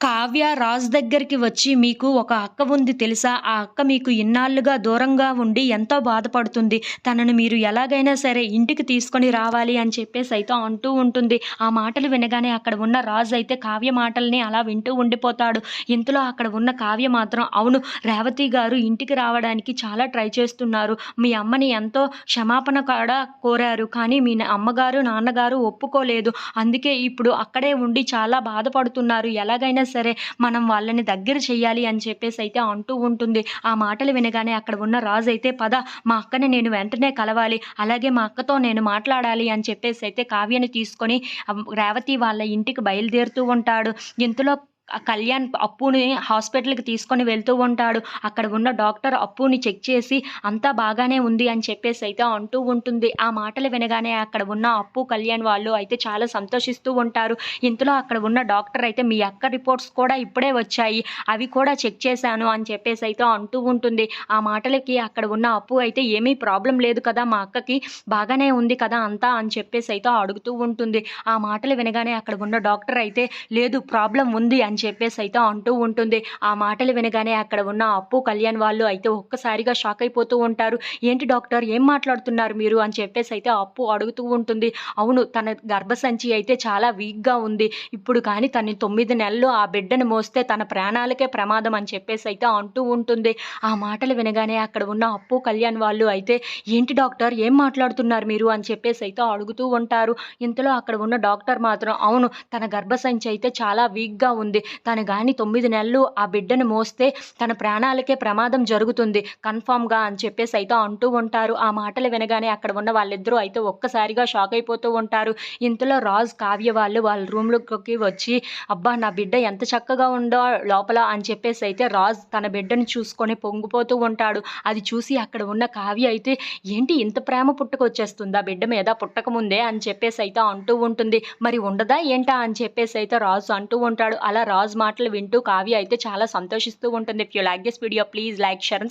కావ్య రాజ్ దగ్గరికి వచ్చి మీకు ఒక అక్క ఉంది తెలుసా? ఆ అక్క మీకు ఇన్నాళ్ళుగా దూరంగా ఉండి ఎంతో బాధపడుతుంది. తనను మీరు ఎలాగైనా సరే ఇంటికి తీసుకొని రావాలి అని చెప్పేసి అయితే అంటూ ఉంటుంది. ఆ మాటలు వినగానే అక్కడ ఉన్న రాజు అయితే కావ్య మాటల్ని అలా వింటూ ఉండిపోతాడు. ఇంతలో అక్కడ ఉన్న కావ్య మాత్రం అవును రేవతి గారు ఇంటికి రావడానికి చాలా ట్రై చేస్తున్నారు. మీ అమ్మని ఎంతో క్షమాపణ కూడా కోరారు. కానీ మీ అమ్మగారు నాన్నగారు ఒప్పుకోలేదు. అందుకే ఇప్పుడు అక్కడే ఉండి చాలా బాధపడుతున్నారు. ఎలాగైనా సరే మనం వాళ్ళని దగ్గర చేయాలి అని చెప్పేసి అయితే అంటూ ఉంటుంది. ఆ మాటలు వినగానే అక్కడ ఉన్న రాజు అయితే పద మా అక్కని నేను వెంటనే కలవాలి. అలాగే మా అక్కతో నేను మాట్లాడాలి అని చెప్పేసి అయితే కావ్యని తీసుకొని రేవతి వాళ్ళ ఇంటికి బయలుదేరుతూ ఉంటాడు. ఇంతలో కళ్యాణ్ అప్పుని హాస్పిటల్కి తీసుకొని వెళ్తూ ఉంటాడు. అక్కడ ఉన్న డాక్టర్ అప్పుని చెక్ చేసి అంతా బాగానే ఉంది అని చెప్పేసి అయితే అంటూ ఉంటుంది. ఆ మాటలు వినగానే అక్కడ ఉన్న అప్పు కళ్యాణ్ వాళ్ళు అయితే చాలా సంతోషిస్తూ ఉంటారు. ఇంతలో అక్కడ ఉన్న డాక్టర్ అయితే మీ అక్క రిపోర్ట్స్ కూడా ఇప్పుడే వచ్చాయి. అవి కూడా చెక్ చేశాను అని చెప్పేసి అయితే అంటూ ఉంటుంది. ఆ మాటలకి అక్కడ ఉన్న అప్పు అయితే ఏమీ ప్రాబ్లం లేదు కదా మా అక్కకి బాగానే ఉంది కదా అంతా అని చెప్పేసి అయితే అడుగుతూ ఉంటుంది. ఆ మాటలు వినగానే అక్కడ ఉన్న డాక్టర్ అయితే లేదు ప్రాబ్లం ఉంది అని చెప్పేసి అయితే అంటూ ఉంటుంది. ఆ మాటలు వినగానే అక్కడ ఉన్న అప్పు కళ్యాణ్ వాళ్ళు అయితే ఒక్కసారిగా షాక్ అయిపోతూ ఉంటారు. ఏంటి డాక్టర్ ఏం మాట్లాడుతున్నారు మీరు? అని చెప్పేసి అయితే అప్పు అడుగుతూ ఉంటుంది. అవును తన గర్భసంచి అయితే చాలా వీక్గా ఉంది. ఇప్పుడు కానీ తను తొమ్మిది నెలలు ఆ బిడ్డను మోస్తే తన ప్రాణాలకే ప్రమాదం అని చెప్పేసి అయితే అంటూ ఉంటుంది. ఆ మాటలు వినగానే అక్కడ ఉన్న అప్పు కళ్యాణ్ వాళ్ళు అయితే ఏంటి డాక్టర్ ఏం మాట్లాడుతున్నారు మీరు? అని చెప్పేసి అయితే అడుగుతూ ఉంటారు. ఇంతలో అక్కడ ఉన్న డాక్టర్ మాత్రం అవును తన గర్భసంచి అయితే చాలా వీక్గా ఉంది. తను కానీ తొమ్మిది నెలలు ఆ బిడ్డను మోస్తే తన ప్రాణాలకే ప్రమాదం జరుగుతుంది. కన్ఫామ్గా అని చెప్పేసి అయితే అంటూ ఉంటారు. ఆ మాటలు వినగానే అక్కడ ఉన్న వాళ్ళిద్దరూ అయితే ఒక్కసారిగా షాక్ అయిపోతూ ఉంటారు. ఇంతలో రాజ్ కావ్య వాళ్ళు వాళ్ళ రూమ్లోకి వచ్చి అబ్బా నా బిడ్డ ఎంత చక్కగా ఉందో లోపల అని చెప్పేసి అయితే రాజ్ తన బిడ్డను చూసుకొని పొంగిపోతూ ఉంటాడు. అది చూసి అక్కడ ఉన్న కావ్య అయితే ఏంటి ఇంత ప్రేమ పుట్టుకొచ్చేస్తుందా? బిడ్డ మీద పుట్టకముందే అని చెప్పేసి అయితే అంటూ ఉంటుంది. మరి ఉండదా ఏంటా? అని చెప్పేసి అయితే రాజు అంటూ ఉంటాడు. అలా రాజు రాజ్ మాటలు వింటూ కావ్య అయితే చాలా సంతోషిస్తూ ఉంటుంది. If you like this video please like share and